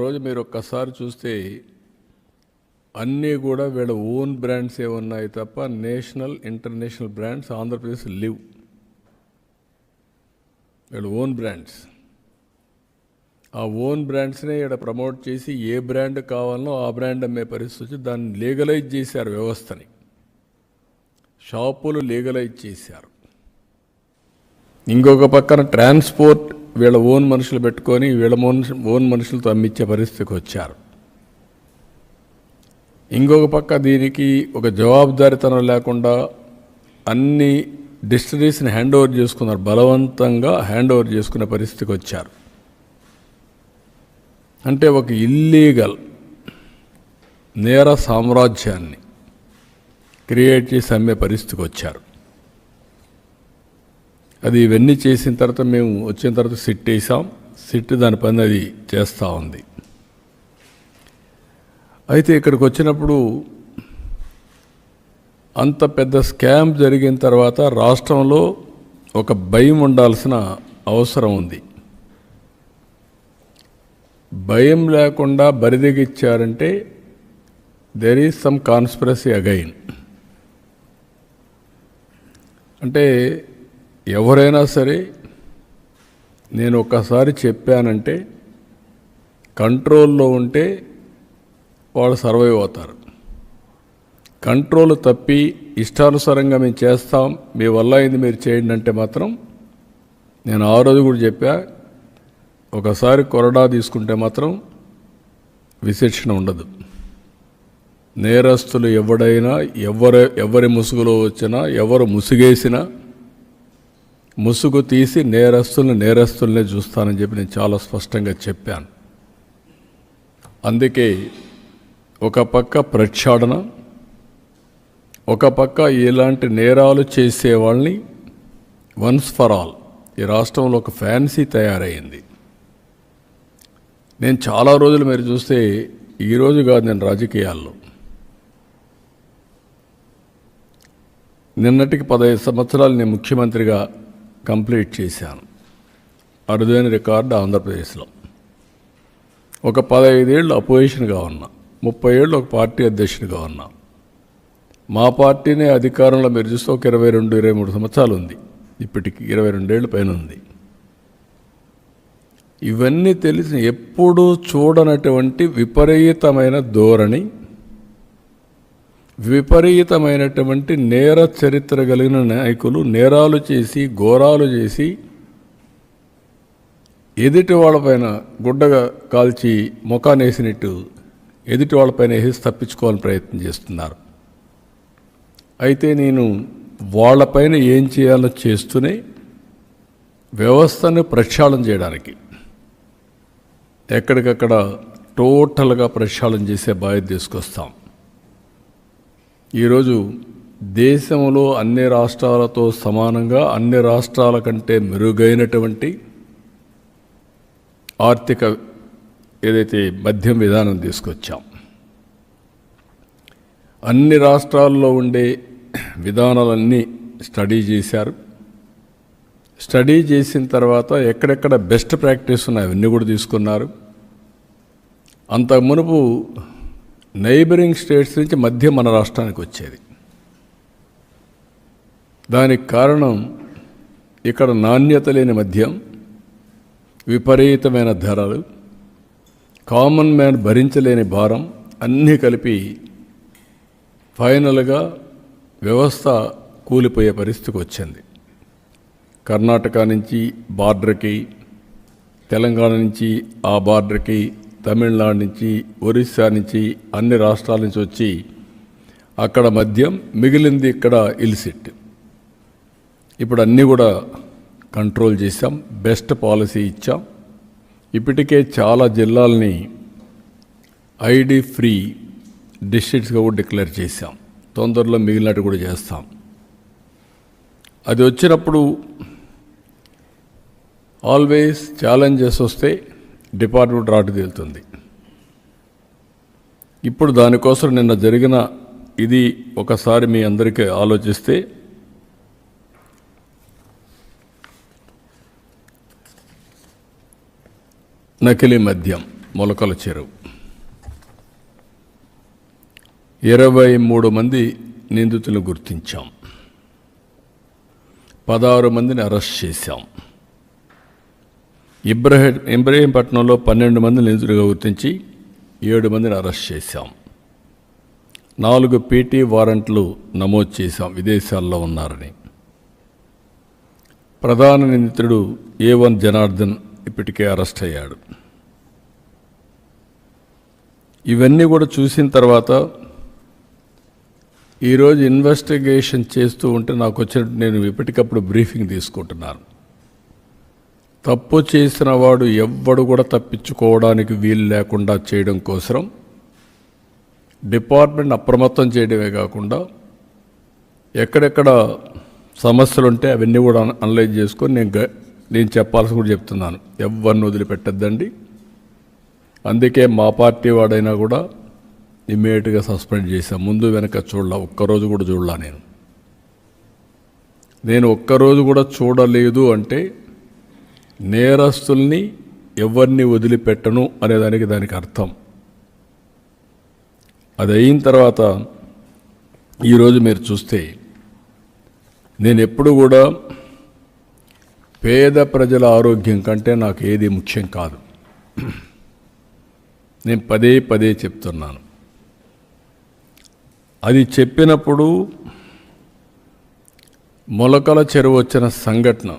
రోజు మీరు ఒక్కసారి చూస్తే అన్నీ కూడా వీళ్ళ ఓన్ బ్రాండ్స్ ఏ ఉన్నాయి తప్ప national international brands Andhra Pradesh live. వీళ్ళ ఓన్ బ్రాండ్స్ ఆ ఓన్ బ్రాండ్స్నే ఇక్కడ ప్రమోట్ చేసి ఏ బ్రాండ్ కావాలనో ఆ బ్రాండ్ అమ్మే పరిస్థితి వచ్చి దాన్ని లీగలైజ్ చేశారు వ్యవస్థని. షాపులు లీగలైజ్ చేశారు. ఇంకొక పక్కన ట్రాన్స్పోర్ట్ వీళ్ళ ఓన్ మనుషులు పెట్టుకొని వీళ్ళ మనుషు ఓన్ మనుషులతో అమ్మించే పరిస్థితికి వచ్చారు. ఇంకొక పక్క దీనికి ఒక జవాబుదారితనం లేకుండా అన్ని డిస్టరీస్ని హ్యాండ్ ఓవర్ చేసుకున్నారు. బలవంతంగా హ్యాండ్ ఓవర్ చేసుకునే పరిస్థితికి వచ్చారు. అంటే ఒక ఇల్లీగల్ నేర సామ్రాజ్యాన్ని క్రియేట్ చేసి అమ్మే పరిస్థితికి వచ్చారు. అది ఇవన్నీ చేసిన తర్వాత మేము వచ్చిన తర్వాత సిట్ వేసాం. సిట్ దాని పని అది చేస్తూ ఉంది. అయితే ఇక్కడికి వచ్చినప్పుడు అంత పెద్ద స్కామ్ జరిగిన తర్వాత రాష్ట్రంలో ఒక భయం ఉండాల్సిన అవసరం ఉంది. భయం లేకుండా బరిదిగిచ్చారంటే there is some conspiracy again అంటే ఎవరైనా సరే నేను ఒక్కసారి చెప్పానంటే కంట్రోల్లో ఉంటే వాళ్ళు సర్వైవ్ అవుతారు. కంట్రోల్ తప్పి ఇష్టానుసారంగా మేము చేస్తాం మీ వల్ల అయింది మీరు చేయండి అంటే మాత్రం నేను ఆ రోజు కూడా చెప్పా ఒకసారి కొరడా తీసుకుంటే మాత్రం విశిక్షణ ఉండదు. నేరస్తులు ఎవడైనా ఎవరు ఎవరి ముసుగులో వచ్చినా ఎవరు ముసుగేసినా ముసుగు తీసి నేరస్తుల్ని నేరస్తుల్నే చూస్తానని చెప్పి నేను చాలా స్పష్టంగా చెప్పాను. అందుకే ఒక పక్క ప్రక్షాళన ఒక పక్క ఇలాంటి నేరాలు చేసే వాళ్ళని వన్స్ ఫర్ ఆల్ ఈ రాష్ట్రంలో ఒక ఫ్యాన్సీ తయారైంది. నేను చాలా రోజులు మీరు చూస్తే ఈరోజు కాదు నేను రాజకీయాల్లో. నిన్నటికి పదహైదు సంవత్సరాలు నేను ముఖ్యమంత్రిగా కంప్లీట్ చేశాను. అరుదైన రికార్డు ఆంధ్రప్రదేశ్లో. ఒక పదహైదేళ్ళు అపోజిషన్గా ఉన్నా ముప్పై ఏళ్ళు ఒక పార్టీ అధ్యక్షుడిగా ఉన్నా. మా పార్టీనే అధికారంలో మీరు చూస్తే ఒక ఇరవై రెండు ఇరవై మూడు సంవత్సరాలు ఉంది. ఇప్పటికి ఇరవై రెండేళ్ళు పైన ఉంది. ఇవన్నీ తెలిసి ఎప్పుడూ చూడనటువంటి విపరీతమైన ధోరణి విపరీతమైనటువంటి నేర చరిత్ర కలిగిన నాయకులు నేరాలు చేసి ఘోరాలు చేసి ఎదుటి వాళ్ళపైన గుడ్డగా కాల్చి ముఖాన్ని వేసినట్టు ఎదుటి వాళ్ళపైన వేసి తప్పించుకోవాలని ప్రయత్నం చేస్తున్నారు. అయితే నేను వాళ్ళపైన ఏం చేయాలో చేస్తూనే వ్యవస్థను ప్రక్షాళన చేయడానికి ఎక్కడికక్కడ టోటల్గా ప్రక్షాళన చేసే బాధ్యత తీసుకొస్తాం. ఈరోజు దేశంలో అన్ని రాష్ట్రాలతో సమానంగా అన్ని రాష్ట్రాల కంటే మెరుగైనటువంటి ఆర్థిక ఏదైతే మద్యం విధానం తీసుకొచ్చాం అన్ని రాష్ట్రాల్లో ఉండే విధానాలన్నీ స్టడీ చేశారు. స్టడీ చేసిన తర్వాత ఎక్కడెక్కడ బెస్ట్ ప్రాక్టీస్ ఉన్నాయి అవన్నీ కూడా తీసుకున్నారు. అంత మునుపు నైబరింగ్ స్టేట్స్ నుంచి మధ్య మన రాష్ట్రానికి వచ్చేది. దానికి కారణం ఇక్కడ నాణ్యత లేని మద్యం విపరీతమైన ధరలు కామన్ మ్యాన్ భరించలేని భారం అన్నీ కలిపి ఫైనల్గా వ్యవస్థ కూలిపోయే పరిస్థితికి వచ్చింది. కర్ణాటక నుంచి బార్డర్కి తెలంగాణ నుంచి ఆ బార్డర్కి తమిళనాడు నుంచి ఒరిస్సా నుంచి అన్ని రాష్ట్రాల నుంచి వచ్చి అక్కడ మద్యం మిగిలింది ఇక్కడ ఇల్సిట్. ఇప్పుడు అన్నీ కూడా కంట్రోల్ చేశాం బెస్ట్ పాలసీ ఇచ్చాం. ఇప్పటికే చాలా జిల్లాలని ఐడి ఫ్రీ డిస్ట్రిక్ట్స్గా కూడా డిక్లేర్ చేశాం. తొందరలో మిగిలినట్టు కూడా చేస్తాం. అది వచ్చినప్పుడు ఆల్వేస్ ఛాలెంజెస్ వస్తే డిపార్ట్మెంట్ రాటు తేలుతుంది ఇప్పుడు దానికోసం నిన్న జరిగిన ఇది ఒకసారి మీ అందరికీ ఆలోచిస్తే నకిలీ మద్యం మొలకల చెరువు. ఇరవై మూడు మంది నిందితులు గుర్తించాం. పదహారు మందిని అరెస్ట్ చేశాం. ఇబ్రహీం ఇబ్రహీంపట్నంలో పన్నెండు మంది నిందితులుగా గుర్తించి ఏడు మందిని అరెస్ట్ చేశాం. నాలుగు పీటీ వారెంట్లు నమోదు చేశాం. విదేశాల్లో ఉన్నారని. ప్రధాన నిందితుడు ఏ వన్ జనార్దన్ ఇప్పటికే అరెస్ట్ అయ్యాడు. ఇవన్నీ కూడా చూసిన తర్వాత ఈరోజు ఇన్వెస్టిగేషన్ చేస్తూ ఉంటే నాకు వచ్చినట్టు నేను ఎప్పటికప్పుడు బ్రీఫింగ్ తీసుకుంటున్నాను. తప్పు చేసిన వాడు ఎవ్వడు కూడా తప్పించుకోవడానికి వీలు లేకుండా చేయడం కోసం డిపార్ట్మెంట్ అప్రమత్తం చేయడమే కాకుండా ఎక్కడెక్కడ సమస్యలు ఉంటే అవన్నీ కూడా అనలైజ్ చేసుకొని నేను గ- నేను చెప్పాల్సి కూడా చెప్తున్నాను. ఎవరిని వదిలిపెట్టద్దండి. అందుకే మా పార్టీ వాడైనా కూడా ఇమ్మీడియట్గా సస్పెండ్ చేశాను ముందు వెనక చూడలా ఒక్కరోజు కూడా చూడలా నేను. నేను ఒక్కరోజు కూడా చూడలేదు అంటే నేరస్తుల్ని ఎవరిని వదిలిపెట్టను అనేదానికి దానికి అర్థం. అది అయిన తర్వాత ఈరోజు మీరు చూస్తే నేను ఎప్పుడు కూడా పేద ప్రజల ఆరోగ్యం కంటే నాకు ఏది ముఖ్యం కాదు. నేను పదే పదే చెప్తున్నాను. అది చెప్పినప్పుడు మొలకల చెరువు వచ్చిన సంఘటన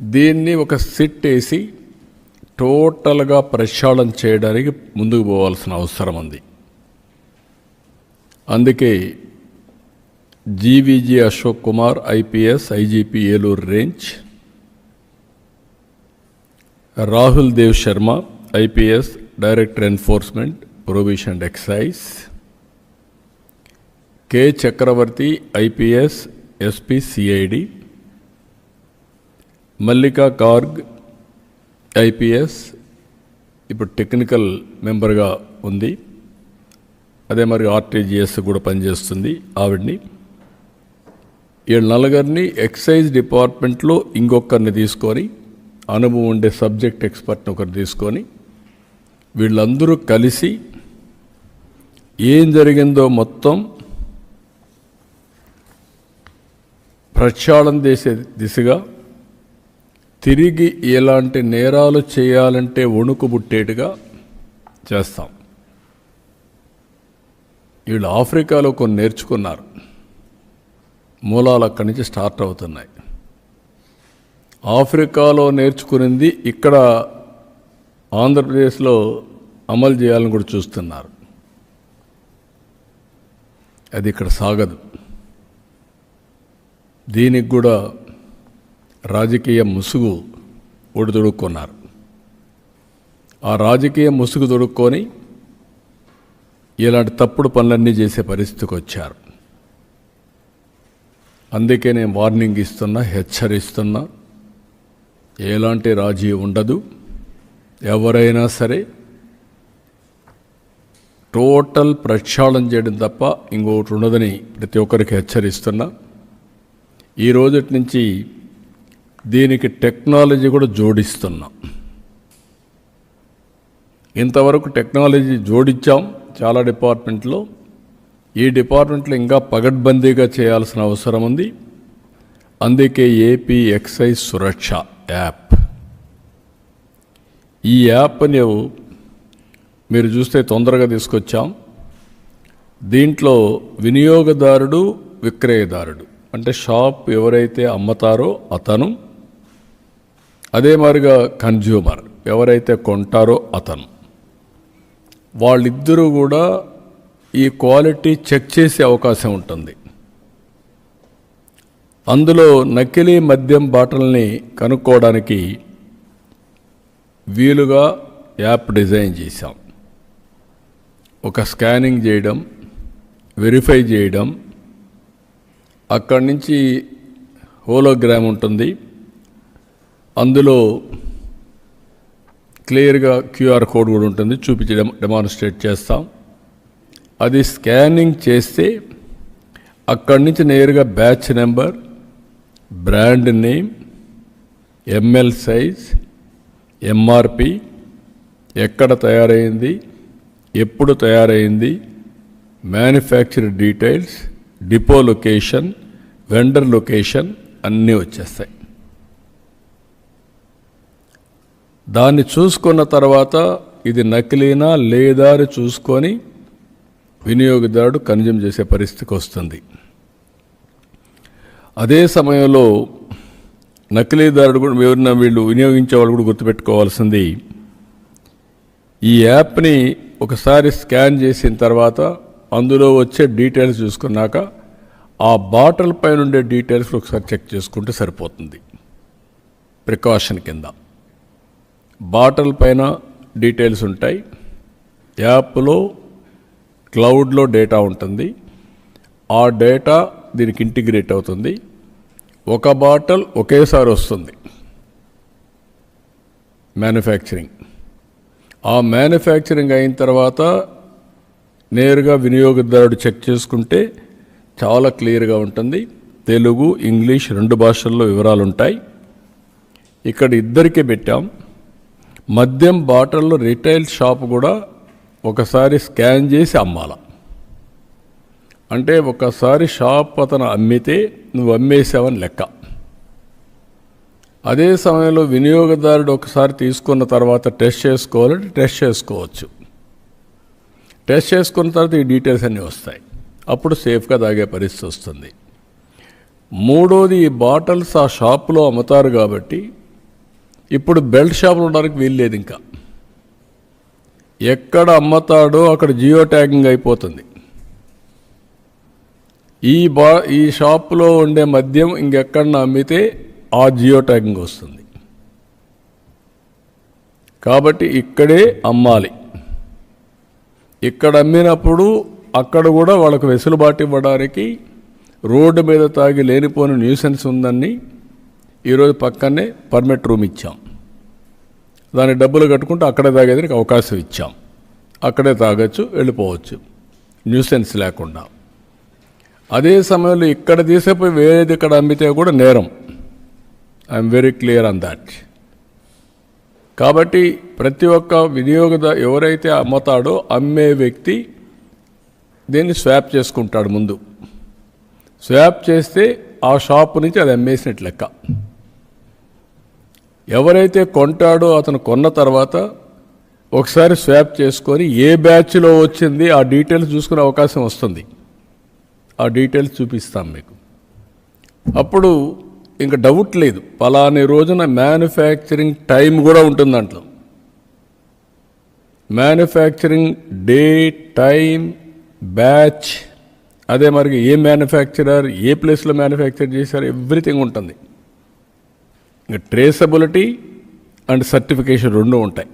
దీన్ని ఒక సిట్ వేసి టోటల్గా ప్రక్షాళన చేయడానికి ముందుకు పోవాల్సిన అవసరం ఉంది. అందుకే GVG Ashok Kumar IPS IGP Eluru range Rahul Dev Sharma IPS director enforcement prohibition and excise K Chakravarthi IPS SP CID Mallika Garg IPS ఇప్పుడు టెక్నికల్ మెంబర్గా ఉంది. అదే మరి ఆర్టీజీఎస్ కూడా పనిచేస్తుంది ఆవిడ్ని. వీళ్ళ నలుగురిని ఎక్సైజ్ డిపార్ట్మెంట్లో ఇంకొకరిని తీసుకొని అనుభవం ఉండే సబ్జెక్ట్ ఎక్స్పర్ట్ని ఒకరు తీసుకొని వీళ్ళందరూ కలిసి ఏం జరిగిందో మొత్తం ప్రక్షాళన చేసే దిశగా తిరిగి ఎలాంటి నేరాలు చేయాలంటే వణుకుబుట్టేట్టుగా చేస్తాం. వీళ్ళు ఆఫ్రికాలో కొన్ని నేర్చుకున్నారు. మూలాలు అక్కడి నుంచి స్టార్ట్ అవుతున్నాయి. ఆఫ్రికాలో నేర్చుకునింది ఇక్కడ ఆంధ్రప్రదేశ్లో అమలు చేయాలని కూడా చూస్తున్నారు. అది ఇక్కడ సాగదు. దీనికి కూడా రాజకీయ ముసుగు ఒడిదొడుక్కున్నారు. ఆ రాజకీయ ముసుగు దొడుక్కొని ఇలాంటి తప్పుడు పనులన్నీ చేసే పరిస్థితికి వచ్చారు అందుకే నేను వార్నింగ్ ఇస్తున్నా హెచ్చరిస్తున్నా. ఎలాంటి రాజీ ఉండదు. ఎవరైనా సరే టోటల్ ప్రక్షాళన చేయడం తప్ప ఇంకొకటి ఉండదని ప్రతి ఒక్కరికి హెచ్చరిస్తున్నా. ఈ రోజటి నుంచి దీనికి టెక్నాలజీ కూడా జోడిస్తున్నాం. ఇంతవరకు టెక్నాలజీ జోడించాం చాలా డిపార్ట్మెంట్లో. ఈ డిపార్ట్మెంట్లో ఇంకా పగడ్బందీగా చేయాల్సిన అవసరం ఉంది. అందుకే ఏపీ ఎక్సైజ్ సురక్ష యాప్. ఈ యాప్ని మీరు చూస్తే తొందరగా తీసుకొచ్చాం. దీంట్లో వినియోగదారుడు విక్రయదారుడు అంటే షాప్ ఎవరైతే అమ్ముతారో అతను అదే మాదిరిగా కన్జ్యూమర్ ఎవరైతే కొంటారో అతను. వాళ్ళిద్దరూ కూడా ఈ క్వాలిటీ చెక్ చేసే అవకాశం ఉంటుంది. అందులో నకిలీ మద్యం బాటల్ని కనుక్కోవడానికి వీలుగా యాప్ డిజైన్ చేశాం. ఒక స్కానింగ్ చేయడం వెరిఫై చేయడం అక్కడి నుంచి హోలోగ్రామ్ ఉంటుంది. అందులో క్లియర్గా క్యూఆర్ కోడ్ కూడా ఉంటుంది. చూపించి డెమాన్స్ట్రేట్ చేస్తాం. అది స్కానింగ్ చేస్తే అక్కడి నుంచి నేరుగా batch number brand name ML size MRP ఎక్కడ తయారైంది ఎప్పుడు తయారైంది manufacture details depot location vendor location అన్నీ వచ్చేస్తాయి. దాన్ని చూసుకున్న తర్వాత ఇది నకిలీనా లేదా అని చూసుకొని వినియోగదారుడు కన్జ్యూమ్ చేసే పరిస్థితికి వస్తుంది. అదే సమయంలో నకిలీదారుడు కూడా ఎవరిన వీళ్ళు వినియోగించే వాళ్ళు కూడా గుర్తుపెట్టుకోవాల్సింది ఈ యాప్ని ఒకసారి స్కాన్ చేసిన తర్వాత అందులో వచ్చే డీటెయిల్స్ చూసుకున్నాక ఆ బాటిల్ పైన ఉండే డీటెయిల్స్ ఒకసారి చెక్ చేసుకుంటే సరిపోతుంది. ప్రికాషన్ కింద. బాటల్ పైన డీటెయిల్స్ ఉంటాయి. యాప్లో క్లౌడ్లో డేటా ఉంటుంది. ఆ డేటా దీనికి ఇంటిగ్రేట్ అవుతుంది. ఒక బాటల్ ఒకేసారి వస్తుంది. మ్యానుఫ్యాక్చరింగ్. ఆ మ్యానుఫ్యాక్చరింగ్ అయిన తర్వాత నేరుగా వినియోగదారుడు చెక్ చేసుకుంటే చాలా క్లియర్గా ఉంటుంది. తెలుగు ఇంగ్లీష్ రెండు భాషల్లో వివరాలు ఉంటాయి. ఇక్కడ ఇద్దరికే పెట్టాం. మద్యం బాటిల్లో రిటైల్ షాప్ కూడా ఒకసారి స్కాన్ చేసి అమ్మాల. అంటే ఒకసారి షాప్ అతను అమ్మితే నువ్వు అమ్మేసావని లెక్క. అదే సమయంలో వినియోగదారుడు ఒకసారి తీసుకున్న తర్వాత టెస్ట్ చేసుకోవాలంటే టెస్ట్ చేసుకోవచ్చు. టెస్ట్ చేసుకున్న తర్వాత ఈ డీటెయిల్స్ అన్నీ వస్తాయి. అప్పుడు సేఫ్గా తాగే పరిస్థితి వస్తుంది. మూడోది ఈ బాటిల్స్ ఆ షాపులో అమ్ముతారు కాబట్టి ఇప్పుడు బెల్ట్ షాపులు ఉండడానికి వీల్లేదు ఇంకా. ఎక్కడ అమ్ముతాడో అక్కడ జియో ట్యాగింగ్ అయిపోతుంది. ఈ బా ఈ షాపులో ఉండే మద్యం ఇంకెక్కడన్నా అమ్మితే ఆ జియో ట్యాగింగ్ వస్తుంది. కాబట్టి ఇక్కడే అమ్మాలి. ఇక్కడ అమ్మినప్పుడు అక్కడ కూడా వాళ్ళకు వెసులుబాటు ఇవ్వడానికి రోడ్డు మీద తాగి లేనిపోని న్యూసెన్స్ ఉందని ఈరోజు పక్కనే పర్మిట్ రూమ్ ఇచ్చాం. దాని డబ్బులు కట్టుకుంటూ అక్కడే తాగేదానికి అవకాశం ఇచ్చాం. అక్కడే తాగొచ్చు వెళ్ళిపోవచ్చు. న్యూసెన్స్ లేకుండా. అదే సమయంలో ఇక్కడ తీసేపోయి వేరేది ఇక్కడ అమ్మితే కూడా నేరం. I'm very clear on that కాబట్టి ప్రతి ఒక్క వినియోగద ఎవరైతే అమ్ముతాడో అమ్మే వ్యక్తి దీన్ని స్వాప్ చేసుకుంటాడు ముందు. స్వాప్ చేస్తే ఆ షాప్ నుంచి అది అమ్మేసినట్లు లెక్క. ఎవరైతే కొంటాడో అతను కొన్న తర్వాత ఒకసారి స్వాప్ చేసుకొని ఏ బ్యాచ్లో వచ్చింది ఆ డీటెయిల్స్ చూసుకునే అవకాశం వస్తుంది. ఆ డీటెయిల్స్ చూపిస్తాం మీకు. అప్పుడు ఇంకా డౌట్ లేదు. పలాని రోజున మ్యానుఫ్యాక్చరింగ్ టైం కూడా ఉంటుంది దాంట్లో. మ్యానుఫ్యాక్చరింగ్ డే టైం బ్యాచ్ అదే మరి ఏ మ్యానుఫ్యాక్చరర్ ఏ ప్లేస్లో మ్యానుఫ్యాక్చర్ చేశారు ఎవ్రీథింగ్ ఉంటుంది. ట్రేసబిలిటీ అండ్ సర్టిఫికేషన్ రెండు ఉంటాయి.